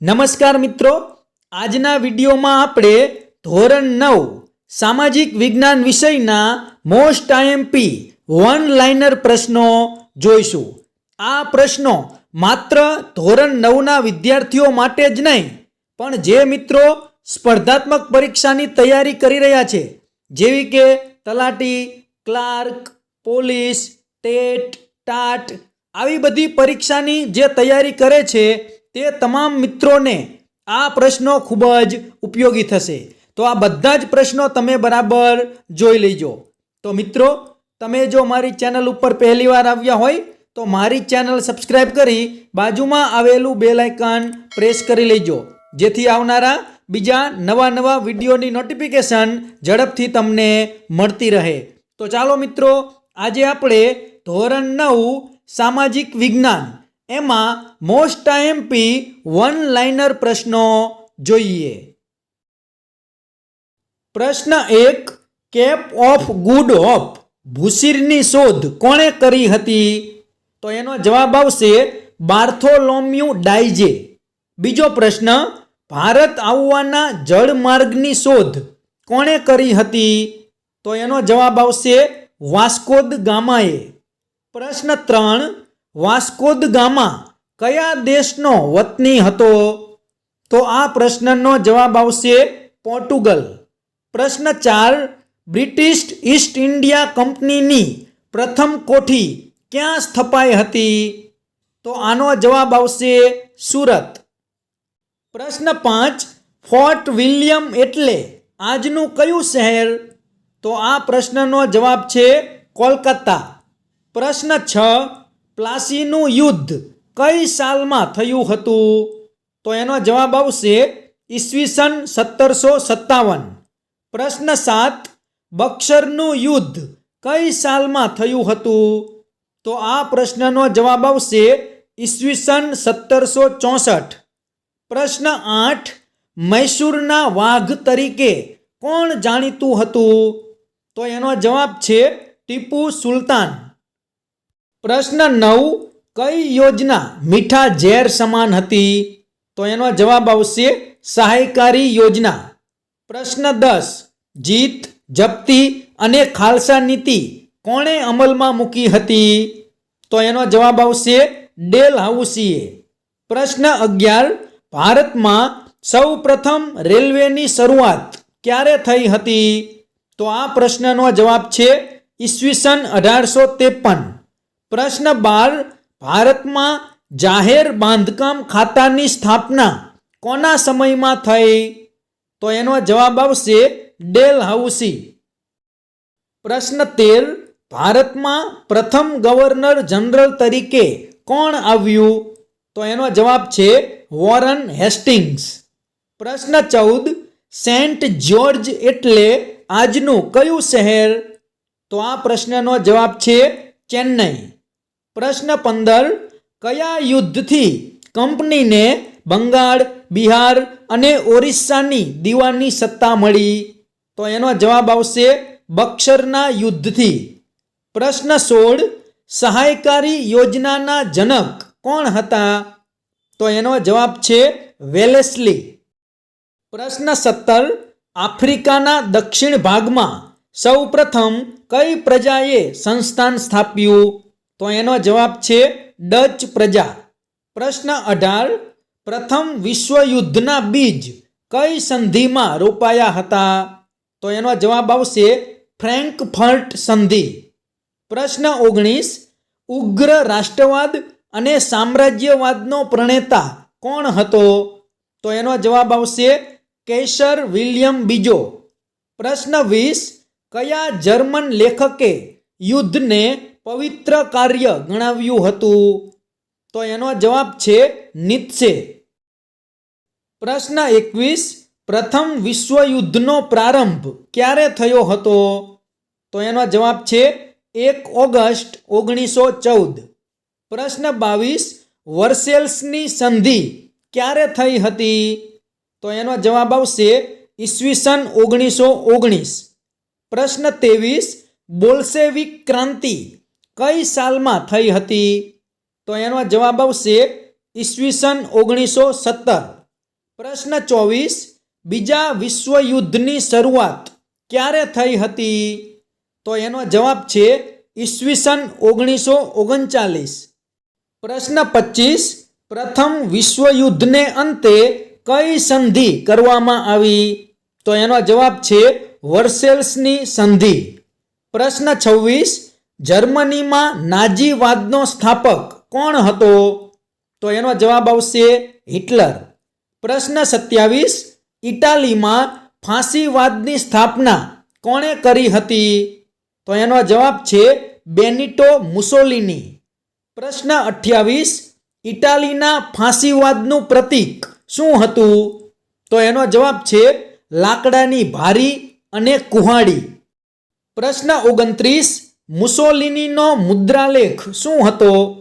નમસ્કાર મિત્રો. આજના વિડીયોમાં આપણે ધોરણ નવ, સામાજિક વિજ્ઞાન વિષયના મોસ્ટ આઈએમપી વન લાઇનર પ્રશ્નો જોઈશું. આ પ્રશ્નો માત્ર ધોરણ નવના વિદ્યાર્થીઓ માટે જ નહીં, પણ જે મિત્રો સ્પર્ધાત્મક પરીક્ષાની તૈયારી કરી રહ્યા છે, જેવી કે તલાટી, ક્લાર્ક, પોલીસ, ટેટ, ટાટ, આવી બધી પરીક્ષાની જે તૈયારી કરે છે તે તમામ મિત્રોને આ પ્રશ્નો ખૂબ જ ઉપયોગી થશે. તો આ બધા જ પ્રશ્નો તમે બરાબર જોઈ લેજો. તો મિત્રો, તમે જો મારી ચેનલ ઉપર પહેલીવાર આવ્યા હોય, તો મારી ચેનલ સબસ્ક્રાઈબ કરી બાજુમાં આવેલું બેલ આઇકન પ્રેસ કરી લેજો. જેથી આવનારા બીજા નવા નવા વિડીયોની નોટિફિકેશન ઝડપથી તમને મળતી રહે. તો ચાલો મિત્રો, આજે આપણે ધોરણ નવ, સામાજિક વિજ્ઞાન એમાં મોસ્ટ આઈએમપી વન લાઇનર પ્રશ્નો જોઈએ. પ્રશ્ન એક કેપ ઓફ ગુડ હોપ ભૂસીરની શોધ કોણે કરી હતી? તો એનો જવાબ આવશે બાર્થોલોમ્યુ ડાઇજે બીજો પ્રશ્ન, ભારત આવવાના જળમાર્ગની શોધ કોણે કરી હતી? તો એનો જવાબ આવશે વાસ્કોદ ગામાએ. પ્રશ્ન ત્રણ વાસ્કોદ ગામા કયા દેશનો વતની હતો? તો આ પ્રશ્નનો જવાબ આવશે પોર્ટુગલ. પ્રશ્ન ચાર, બ્રિટિશ ઈસ્ટ ઇન્ડિયા કંપનીની પ્રથમ કોઠી ક્યાં સ્થપાઈ હતી? તો આનો જવાબ આવશે સુરત. પ્રશ્ન પાંચ, ફોર્ટ વિલિયમ એટલે આજનું કયું શહેર? તો આ પ્રશ્નનો જવાબ છે કોલકાતા. પ્રશ્ન છ પ્લાસીનું યુદ્ધ કઈ સાલમાં થયું હતું? તો એનો જવાબ આવશે ઈસવીસન સત્તરસો સત્તાવન. પ્રશ્ન સાત, બક્સરનું યુદ્ધ કઈ સાલમાં થયું હતું? તો આ પ્રશ્નનો જવાબ આવશે ઈસવીસન સત્તરસો ચોસઠ. પ્રશ્ન આઠ, મૈસૂરના વાઘ તરીકે કોણ જાણીતું હતું? તો એનો જવાબ છે ટીપુ સુલતાન. પ્રશ્ન નવ, કઈ યોજના મીઠા ઝેર સમાન હતી? તો એનો જવાબ આવશે સહાયકારી યોજના. પ્રશ્ન દસ, જીત, જપ્તી અને ખાલસા નીતિ કોણે અમલમાં મૂકી હતી? તો એનો જવાબ આવશે ડેલ હાઉસીએ. પ્રશ્ન અગિયાર, ભારતમાં સૌ પ્રથમ રેલવેની શરૂઆત ક્યારે થઈ હતી? તો આ પ્રશ્નનો જવાબ છે ઈસવીસન અઢારસો ત્રેપન. પ્રશ્ન બાર, ભારતમાં જાહેર બાંધકામ ખાતાની સ્થાપના કોના સમયમાં થઈ? તો એનો જવાબ આવશે ડેલ હાઉસી. પ્રશ્ન તેર, ભારતમાં પ્રથમ ગવર્નર જનરલ તરીકે કોણ આવ્યું? તો એનો જવાબ છે વોરન હેસ્ટિંગ્સ. પ્રશ્ન ચૌદ, સેન્ટ જ્યોર્જ એટલે આજનું કયું શહેર? તો આ પ્રશ્નનો જવાબ છે ચેન્નઈ. પ્રશ્ન પંદર, કયા યુદ્ધથી કંપનીને બંગાળ, બિહાર અને ઓરિસ્સાની દીવાની સત્તા મળી? તો એનો જવાબ આવશે બક્ષરના યુદ્ધથી. પ્રશ્ન સોળ, સહાયકારી યોજનાના જનક કોણ હતા? તો એનો જવાબ છે વેલેસ્લી. પ્રશ્ન સત્તર, આફ્રિકાના દક્ષિણ ભાગમાં સૌ પ્રથમ કઈ પ્રજાએ સંસ્થાન સ્થાપ્યું? તો એનો જવાબ છે ડચ પ્રજા. પ્રશ્ન અઢાર, પ્રથમ વિશ્વયુદ્ધના બીજ કઈ સંધિમાં રોપાયા હતા? તો એનો જવાબ આવશે ફ્રેન્કફર્ટ સંધિ. પ્રશ્ન ઓગણીસ, ઉગ્ર રાષ્ટ્રવાદ અને સામ્રાજ્યવાદનો પ્રણેતા કોણ હતો? તો એનો જવાબ આવશે કેસર વિલિયમ બીજો. પ્રશ્ન વીસ, કયા જર્મન લેખકે યુદ્ધને પવિત્ર કાર્ય ગણાવ્યું હતું. તો એનો જવાબ છે નિત્સે. પ્રશ્ન એકવીસ, પ્રથમ વિશ્વયુદ્ધનો પ્રારંભ ક્યારે થયો હતો? તો એનો જવાબ છે એક ઓગસ્ટ ઓગણીસો ચૌદ. પ્રશ્ન બાવીસ, વર્સેલ્સની સંધિ ક્યારે થઈ હતી? તો એનો જવાબ આવશે ઈસવીસન ઓગણીસો ઓગણીસ. પ્રશ્ન ત્રેવીસ બોલ્સેવિક ક્રાંતિ કઈ સાલમાં થઈ હતી? તો એનો જવાબ આવશે ઈસવીસન ઓગણીસો સત્તર. પ્રશ્ન ચોવીસ, બીજા વિશ્વયુદ્ધની શરૂઆત ક્યારે થઈ હતી? તો એનો જવાબ છે ઈસવીસન ઓગણીસો ઓગણચાલીસ. પ્રશ્ન પચીસ, પ્રથમ વિશ્વયુદ્ધને અંતે કઈ સંધિ કરવામાં આવી? તો એનો જવાબ છે વર્સેલ્સની સંધિ. પ્રશ્ન છવ્વીસ જર્મનીમાં નાજીવાદનો સ્થાપક કોણ હતો? તો એનો જવાબ આવશે હિટલર. પ્રશ્ન સત્યાવીસ, ઇટાલીમાં ફાંસીવાદની સ્થાપના કોણે કરી હતી? તો એનો જવાબ છે બેનિટો મુસોલિની. પ્રશ્ન અઠ્યાવીસ, ઇટાલીના ફાંસીવાદનું પ્રતીક શું હતું? તો એનો જવાબ છે લાકડાની ભારી અને કુહાડી. પ્રશ્ન ઓગણત્રીસ મુસોલિનીનો મુદ્રાલેખ શું હતો?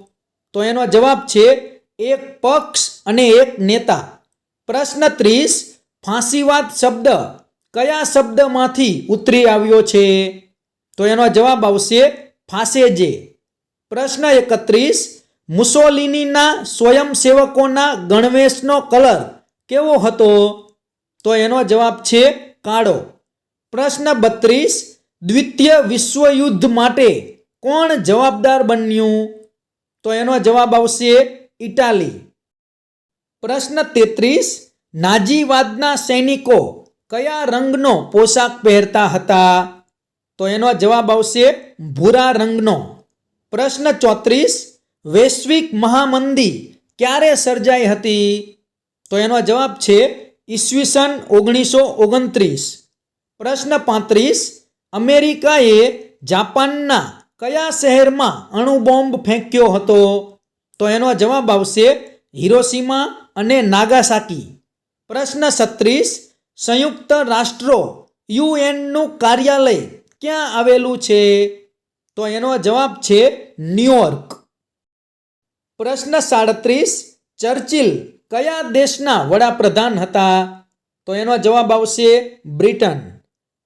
તો એનો જવાબ છે, એક પક્ષ અને એક નેતા. પ્રશ્ન ત્રીસ, ફાંસીવાદ શબ્દ કયા શબ્દમાંથી ઉતરી આવ્યો છે? તો એનો જવાબ આવશે, ફાંસેજે. પ્રશ્ન એકત્રીસ, મુસોલિનીના સ્વયંસેવકોના ગણવેશનો કલર કેવો હતો? તો એનો જવાબ છે, કાળો. પ્રશ્ન બત્રીસ દ્વિતીય વિશ્વયુદ્ધ માટે કોણ જવાબદાર બન્યું? તો એનો જવાબ આવશે ઇટાલી. પ્રશ્ન તેત્રીસ, નાજીવાદના સૈનિકો કયા રંગનો પોશાક પહેરતા હતા? તો એનો જવાબ આવશે ભૂરા રંગનો. પ્રશ્ન ચોત્રીસ, વૈશ્વિક મહામંદી ક્યારે સર્જાઈ હતી? તો એનો જવાબ છે ઈસવીસન ઓગણીસો ઓગણત્રીસ. પ્રશ્ન પાંત્રીસ અમેરિકાએ જાપાનના કયા શહેરમાં અણુબોમ્બ ફેંક્યો હતો? તો એનો જવાબ આવશે હિરોશીમા અને નાગાસાકી. પ્રશ્ન છત્રીસ, સંયુક્ત રાષ્ટ્રો યુએનનું કાર્યાલય ક્યાં આવેલું છે? તો એનો જવાબ છે ન્યુયોર્ક. પ્રશ્ન સાડત્રીસ, ચર્ચિલ કયા દેશના વડાપ્રધાન હતા? તો એનો જવાબ આવશે બ્રિટન.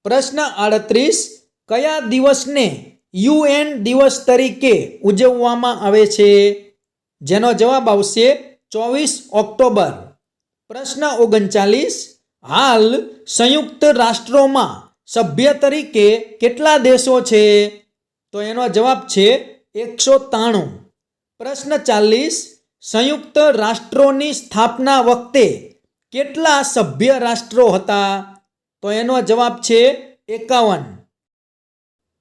પ્રશ્ન આડત્રીસ, કયા દિવસને યુએન દિવસ તરીકે ઉજવવામાં આવે છે? જેનો જવાબ આવશે ચોવીસ ઓક્ટોબર. પ્રશ્ન ઓગણચાલીસ, હાલ સંયુક્ત રાષ્ટ્રોમાં સભ્ય તરીકે કેટલા દેશો છે? તો એનો જવાબ છે એકસો ત્રાણું. પ્રશ્ન ચાલીસ, સંયુક્ત રાષ્ટ્રોની સ્થાપના વખતે કેટલા સભ્ય રાષ્ટ્રો હતા? તો એનો જવાબ છે એકાવન.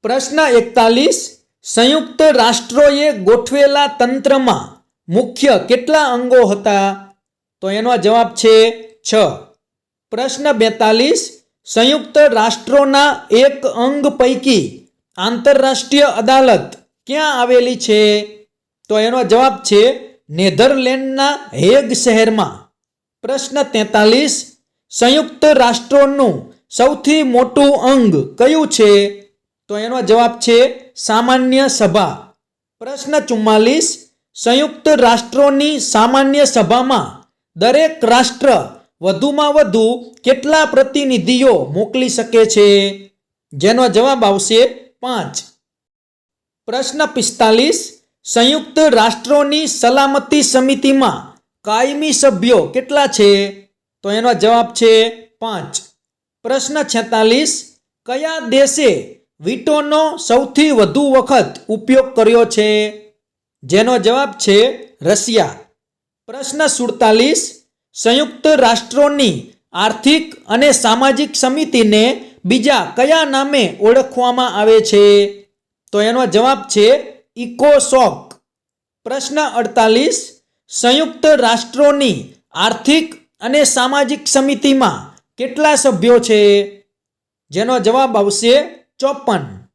પ્રશ્ન એકતાલીસ, સંયુક્ત રાષ્ટ્રોએ ગોઠવેલા તંત્રમાં મુખ્ય કેટલા અંગો હતા? તો એનો જવાબ છે છ. પ્રશ્ન બેતાલીસ, સંયુક્ત રાષ્ટ્રોના એક અંગ પૈકી આંતરરાષ્ટ્રીય અદાલત ક્યાં આવેલી છે? તો એનો જવાબ છે નેધરલેન્ડના હેગ શહેરમાં. પ્રશ્ન તેતાલીસ, સંયુક્ત રાષ્ટ્રોનું સૌથી મોટું અંગ કયું છે? તો એનો જવાબ છે સામાન્ય સભા. પ્રશ્ન ચુમ્માલીસ, સંયુક્ત રાષ્ટ્રોની સામાન્ય સભામાં દરેક રાષ્ટ્ર વધુમાં વધુ કેટલા પ્રતિનિધિઓ મોકલી શકે છે? જેનો જવાબ આવશે પાંચ. પ્રશ્ન પિસ્તાલીસ, સંયુક્ત રાષ્ટ્રોની સલામતી સમિતિમાં કાયમી સભ્યો કેટલા છે? તો એનો જવાબ છે પાંચ. પ્રશ્ન છેતાલીસ, કયા દેશે વીટોનો સૌથી વધુ વખત ઉપયોગ કર્યો છે? જેનો જવાબ છે રશિયા. પ્રશ્ન સુડતાલીસ, સંયુક્ત રાષ્ટ્રોની આર્થિક અને સામાજિક સમિતિને બીજા કયા નામે ઓળખવામાં આવે છે? તો એનો જવાબ છે ઇકોસોક. પ્રશ્ન અડતાલીસ, સંયુક્ત રાષ્ટ્રોની આર્થિક અને સામાજિક સમિતિમાં કેટલા સભ્યો છે? જેનો જવાબ આવશે ચોપન.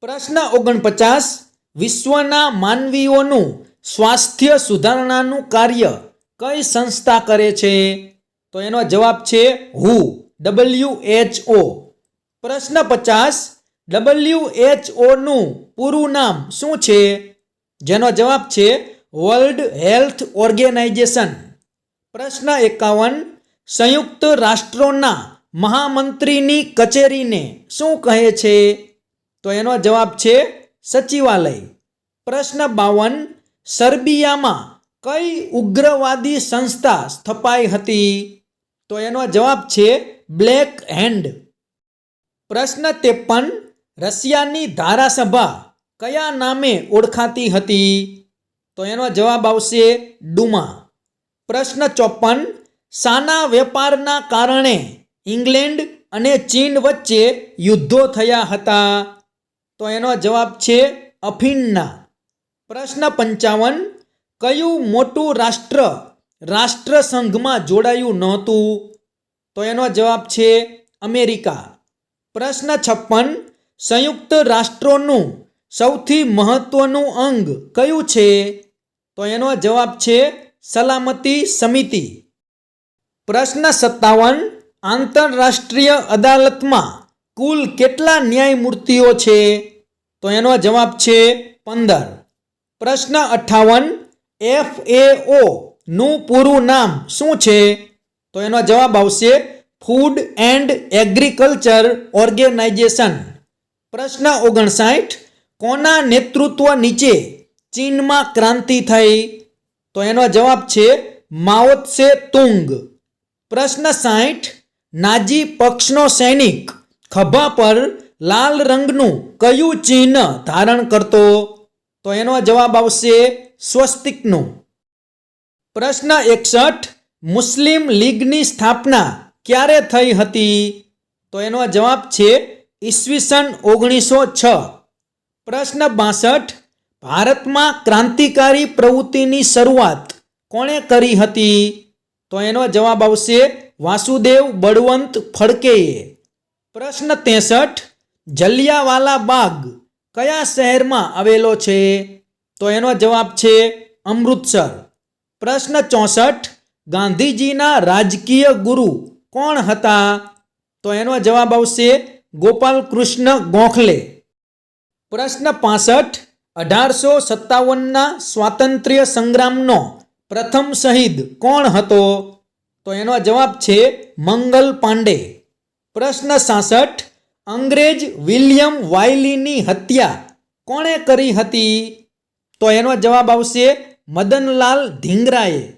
પ્રશ્ન ઓગણપચાસ, વિશ્વના માનવીઓનું સ્વાસ્થ્ય સુધારણાનું કાર્ય કઈ સંસ્થા કરે છે? તો એનો જવાબ છે હુ, ડબલ્યુ એચ ઓ. પ્રશ્ન પચાસ, ડબલ્યુ એચ ઓનું પૂરું નામ શું છે? જેનો જવાબ છે વર્લ્ડ હેલ્થ ઓર્ગેનાઇઝેશન. પ્રશ્ન એકાવન સંયુક્ત રાષ્ટ્રોના મહામંત્રીની કચેરીને શું કહે છે? તો એનો જવાબ છે સચિવાલય. પ્રશ્ન બાવન, સર્બિયામાં કઈ ઉગ્રવાદી સંસ્થા સ્થપાઈ હતી? તો એનો જવાબ છે બ્લેક હેન્ડ. પ્રશ્ન ત્રેપન, રશિયાની ધારાસભા કયા નામે ઓળખાતી હતી? તો એનો જવાબ આવશે ડુમા. પ્રશ્ન ચોપન સાના વેપારના કારણે ઇંગ્લેન્ડ અને ચીન વચ્ચે યુદ્ધો થયા હતા. તો એનો જવાબ છે અફીણના પ્રશ્ન પંચાવન, કયું મોટું રાષ્ટ્ર રાષ્ટ્રસંઘમાં જોડાયું નહોતું? તો એનો જવાબ છે અમેરિકા. પ્રશ્ન છપ્પન, સંયુક્ત રાષ્ટ્રોનું સૌથી મહત્વનું અંગ કયું છે? તો એનો જવાબ છે સલામતી સમિતિ. પ્રશ્ન સત્તાવન, આંતરરાષ્ટ્રીય અદાલતમાં કુલ કેટલા ન્યાયમૂર્તિઓ છે? તો એનો જવાબ છે પંદર. પ્રશ્ન અઠ્ઠાવન એફ એ નું પૂરું નામ શું છે? તો એનો જવાબ આવશે ફૂડ એન્ડ એગ્રીકલ્ચર ઓર્ગેનાઇઝેશન. પ્રશ્ન ઓગણસાઠ, કોના નેતૃત્વ નીચે ચીનમાં ક્રાંતિ થઈ? તો એનો જવાબ છે માઓત્સે તુંગ. પ્રશ્ન સાઠ નાજી પક્ષનો સૈનિક ખભા પર લાલ રંગનું કયું ચિહ્ન ધારણ કરતો? તો એનો જવાબ આવશે સ્વસ્તિકનું. પ્રશ્ન એકસઠ, મુસ્લિમ લીગની સ્થાપના ક્યારે થઈ હતી? તો એનો જવાબ છે ઈસવીસન ઓગણીસો છ. પ્રશ્ન બાસઠ, ભારતમાં ક્રાંતિકારી પ્રવૃત્તિની શરૂઆત કોણે કરી હતી? તો એનો જવાબ આવશે, વાસુદેવ બળવંત ફડકેએ. પ્રશ્ન ત્રેસઠ, જલિયાવાલા બાગ કયા શહેરમાં આવેલો છે? તો એનો જવાબ છે, અમૃતસર. પ્રશ્ન ચોસઠ, ગાંધીજીના રાજકીય ગુરુ કોણ હતા? તો એનો જવાબ આવશે ગોપાલ કૃષ્ણ ગોખલે. પ્રશ્ન પાસઠ, અઢારસો સત્તાવનના સ્વાતંત્ર્ય સંગ્રામનો પ્રથમ શહીદ કોણ હતો? તો એનો જવાબ છે મંગલ પાંડે. પ્રશ્ન સાસઠ, અંગ્રેજ વિલિયમ વાયલીની હત્યા કોણે કરી હતી? તો એનો જવાબ આવશે મદનલાલ ધીંગરાએ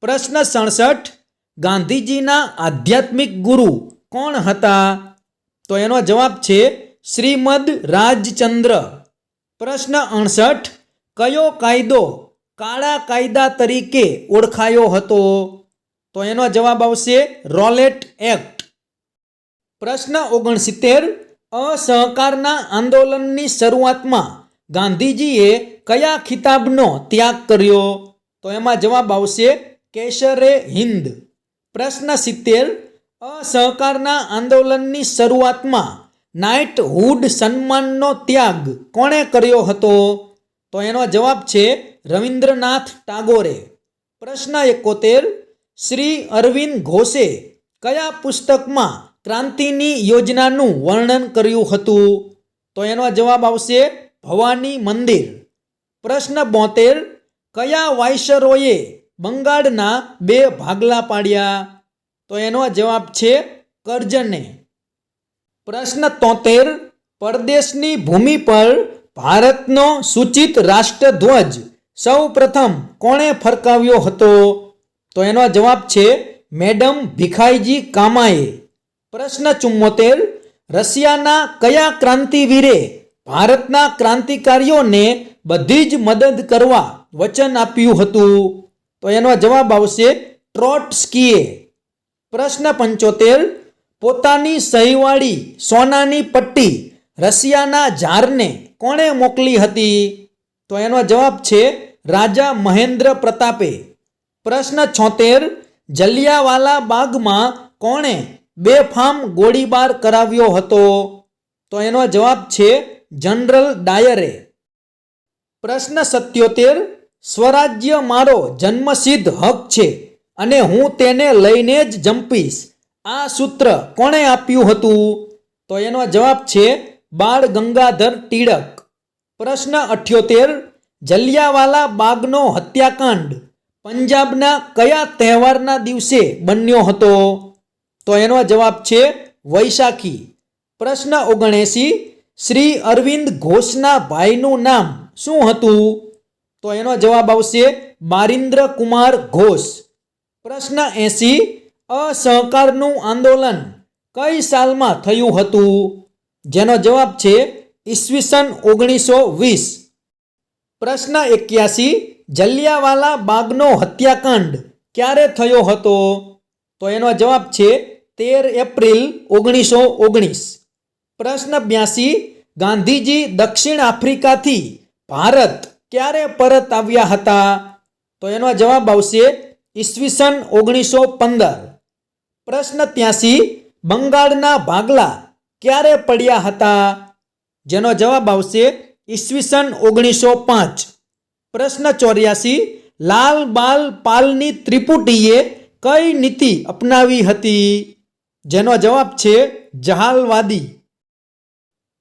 પ્રશ્ન સડસઠ, ગાંધીજીના આધ્યાત્મિક ગુરુ કોણ હતા? તો એનો જવાબ છે શ્રીમદ રાજચંદ્ર. પ્રશ્ન અણસઠ કયો કાયદો કાળા કાયદા તરીકે ઓળખાયો હતો. તો એનો જવાબ આવશે રોલેટ એક્ટ. પ્રશ્ન ઓગણસિત્તેર, અસહકારના આંદોલનની શરૂઆતમાં ગાંધીજીએ કયા ખિતાબનો ત્યાગ કર્યો? તો એમાં જવાબ આવશે કેસરે હિન્દ. પ્રશ્ન સિત્તેર, અસહકારના આંદોલનની શરૂઆતમાં નાઇટહુડ સન્માનનો ત્યાગ કોણે કર્યો હતો? તો એનો જવાબ છે રવિન્દ્રનાથ ટાગોરે પ્રશ્ન એકોતેર, શ્રી અરવિંદ ઘોષે કયા પુસ્તકમાં ક્રાંતિની યોજનાનું વર્ણન કર્યું હતું? તો એનો જવાબ આવશે ભવાની મંદિર. પ્રશ્ન બોતેર, કયા વાઇસરોએ બંગાળના બે ભાગલા પાડ્યા? તો એનો જવાબ છે કરજને. પ્રશ્ન તોતેર, પરદેશની ભૂમિ પર ભારતનો સૂચિત રાષ્ટ્રધ્વજ સૌ પ્રથમ કોણે ફરકાવ્યો હતો? તો એનો જવાબ છે મેડમ ભીખાઈજી કામાએ. પ્રશ્ન ચુમ્મોતેર રશિયાના કયા ક્રાંતિવીરે ભારતના ક્રાંતિકારીઓને બધી જ મદદ કરવા વચન આપ્યું હતું? તો એનો જવાબ આવશે ટ્રોટસ્કીએ. પ્રશ્ન પંચોતેર, પોતાની સહીવાળી સોનાની પટ્ટી રશિયાના ઝારને કોણે મોકલી હતી? તો એનો જવાબ છે રાજા મહેન્દ્ર પ્રતાપે. પ્રશ્ન છોતેર, જલિયાવાલા બાગમાં કોણે બેફામ ગોળીબાર કરાવ્યો હતો? તો એનો જવાબ છે જનરલ ડાયરે. પ્રશ્ન સત્યોતેર, સ્વરાજ્ય મારો જન્મસિદ્ધ હક છે અને હું તેને લઈને જ જંપીશ. આ સૂત્ર કોણે આપ્યું હતું? તો એનો જવાબ છે બાળ ગંગાધર ટિળક પ્રશ્ન અઠ્યોતેર, જલિયાવાલા બાગનો હત્યાકાંડ પંજાબના કયા તહેવારના દિવસે બન્યો હતો? તો એનો જવાબ છે વૈશાખી. પ્રશ્ન ઓગણએંસી, શ્રી અરવિંદ ઘોષના ભાઈનું નામ શું હતું? તો એનો જવાબ આવશે બારિન્દ્ર કુમાર ઘોષ. પ્રશ્ન એંસી, અસહકારનું આંદોલન કઈ સાલમાં થયું હતું? જેનો જવાબ છે ઈસવીસન ઓગણીસો વીસ. પ્રશ્ન એક્યાસી, જલિયાવાલા બાગનો હત્યાકાંડ ક્યારે થયો હતો? તો એનો જવાબ છે તેર એપ્રિલ ઓગણીસો ઓગણીસ. પ્રશ્ન બ્યાસી, ગાંધીજી દક્ષિણ આફ્રિકાથી ભારત ક્યારે પરત આવ્યા હતા? તો એનો જવાબ આવશે ઈસવીસન ઓગણીસો પંદર. પ્રશ્ન ત્યાસી, બંગાળના ભાગલા ક્યારે પડ્યા હતા? જેનો જવાબ આવશે ઈસવીસન ઓગણીસો પાંચ. પ્રશ્ન ચોર્યાસી, લાલ બાલ પાલની ત્રિપુટીએ કઈ નીતિ અપનાવી હતી? જેનો જવાબ છે જહાલવાદી.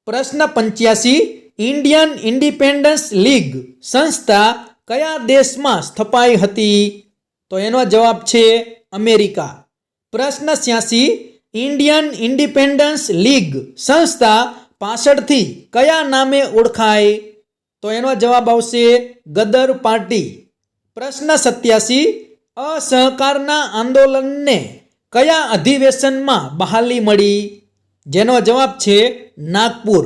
પ્રશ્ન પંચ્યાસી, ઇન્ડિયન ઇન્ડિપેન્ડન્સ લીગ સંસ્થા કયા દેશમાં સ્થપાઈ હતી? તો એનો જવાબ છે અમેરિકા. પ્રશ્ન છ્યાસી, ઇન્ડિયન ઇન્ડિપેન્ડન્સ લીગ સંસ્થા પાછળથી કયા નામે ઓળખાય? તો એનો જવાબ આવશે ગદર પાર્ટી. પ્રશ્ન સત્યાસી, અસહકારના આંદોલનને કયા અધિવેશનમાં બહાલી મળી? જેનો જવાબ છે નાગપુર.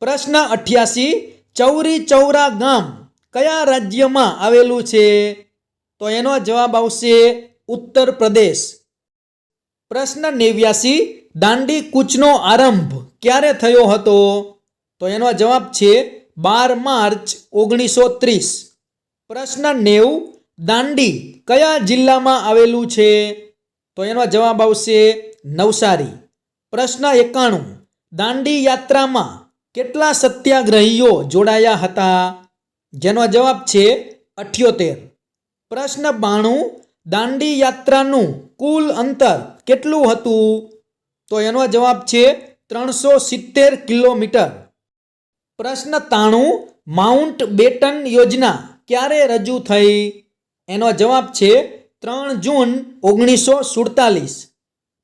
પ્રશ્ન અઠ્યાસી, ચૌરી ચૌરા ગામ કયા રાજ્યમાં આવેલું છે? તો એનો જવાબ આવશે ઉત્તર પ્રદેશ પ્રશ્ન નેવ્યાસી દાંડી કૂચનો આરંભ ક્યારે થયો હતો? તો એનો જવાબ છે બાર માર્ચ ઓગણીસો ત્રીસ પ્રશ્ન નેવું, દાંડી કયા જિલ્લામાં આવેલું છે? તો એનો જવાબ આવશે નવસારી. પ્રશ્ન એકાણું, દાંડી યાત્રામાં કેટલા સત્યાગ્રહીઓ જોડાયા હતા? જેનો જવાબ છે અઠ્યોતેર. પ્રશ્ન બાણું, દાંડી યાત્રાનું કુલ અંતર કેટલું હતું? તો એનો જવાબ છે ત્રણસો સિત્તેર કિલોમીટર. પ્રશ્ન તાણું, માઉન્ટ બેટન યોજના ક્યારે રજૂ થઈ? એનો જવાબ છે ત્રણ જૂન ઓગણીસો સુડતાલીસ.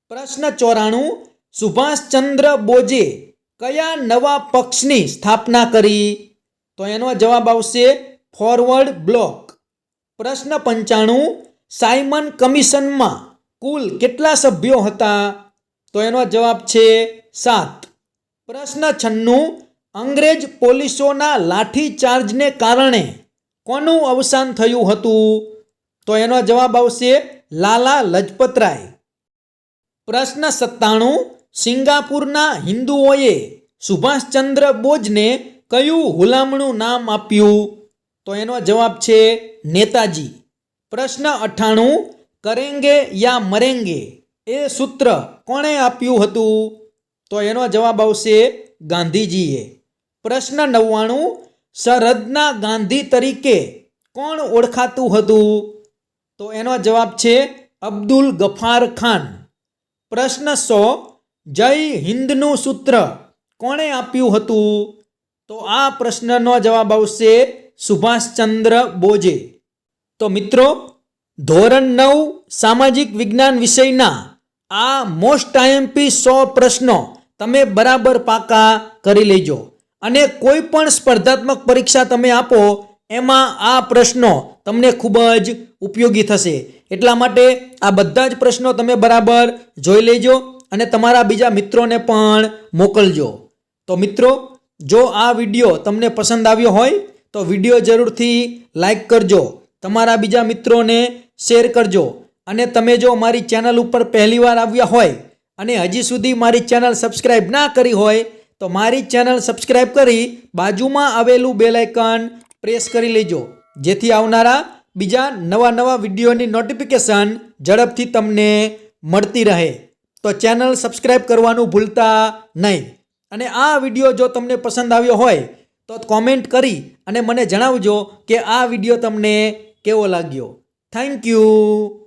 પ્રશ્ન ચોરાણું, સુભાષચંદ્ર બોઝે કયા નવા પક્ષની સ્થાપના કરી? તો એનો જવાબ આવશે ફોરવર્ડ બ્લોક. પ્રશ્ન પંચાણું, સાયમન કમિશનમાં કુલ કેટલા સભ્યો હતા? તો એનો જવાબ છે સાત. પ્રશ્ન છન્નું. અંગ્રેજ પોલીસોના લાઠીચાર્જને કારણે કોનું અવસાન થયું હતું? તો એનો જવાબ આવશે લાલા લજપતરાય. પ્રશ્ન સત્તાણું. સિંગાપુરના હિન્દુઓએ સુભાષચંદ્ર બોઝને કયું હુલામણું નામ આપ્યું? તો એનો જવાબ છે નેતાજી. પ્રશ્ન અઠ્ઠાણું. કરેંગે યા મરેંગે એ સૂત્ર કોણે આપ્યું હતું? તો એનો જવાબ આવશે ગાંધીજીએ. પ્રશ્ન નવ્વાણું, સરહદના ગાંધી તરીકે કોણ ઓળખાતું હતું? તો એનો જવાબ છે અબ્દુલ ગફાર ખાન. પ્રશ્ન સો, જય હિન્દનું સૂત્ર કોણે આપ્યું હતું? તો આ પ્રશ્નનો જવાબ આવશે સુભાષચંદ્ર બોઝે. તો મિત્રો, ધોરણ નવ, સામાજિક વિજ્ઞાન વિષયના આ મોસ્ટ આઈએમપી સો પ્રશ્નો તમે બરાબર પાકા કરી લેજો. અને કોઈ પણ સ્પર્ધાત્મક પરીક્ષા તમે આપો, એમાં આ પ્રશ્નો તમને ખૂબ જ ઉપયોગી થશે. એટલા માટે આ બધા જ પ્રશ્નો તમે બરાબર જોઈ લેજો અને તમારા બીજા મિત્રોને પણ મોકલજો. તો મિત્રો, જો આ વીડિયો તમને પસંદ આવ્યો હોય, તો વીડિયો જરૂરથી લાઈક કરજો, તમારા બીજા મિત્રોને શેર કરજો. અને તમે જો મારી ચેનલ ઉપર પહેલીવાર આવ્યા હોય અને હજી સુધી મારી ચેનલ સબસ્ક્રાઈબ ના કરી હોય, તો મારી ચેનલ સબસ્ક્રાઈબ કરી બાજુમાં આવેલું બેલ આઇકન પ્રેસ કરી લેજો. જેથી આવનારા બીજા નવા નવા વિડીયોની નોટિફિકેશન ઝડપથી તમને મળતી રહે. તો ચેનલ સબસ્ક્રાઈબ કરવાનું ભૂલતા નહીં. અને આ વીડિયો જો તમને પસંદ આવ્યો હોય, તો કોમેન્ટ કરી અને મને જણાવજો કે આ વીડિયો તમને કેવો લાગ્યો. Thank you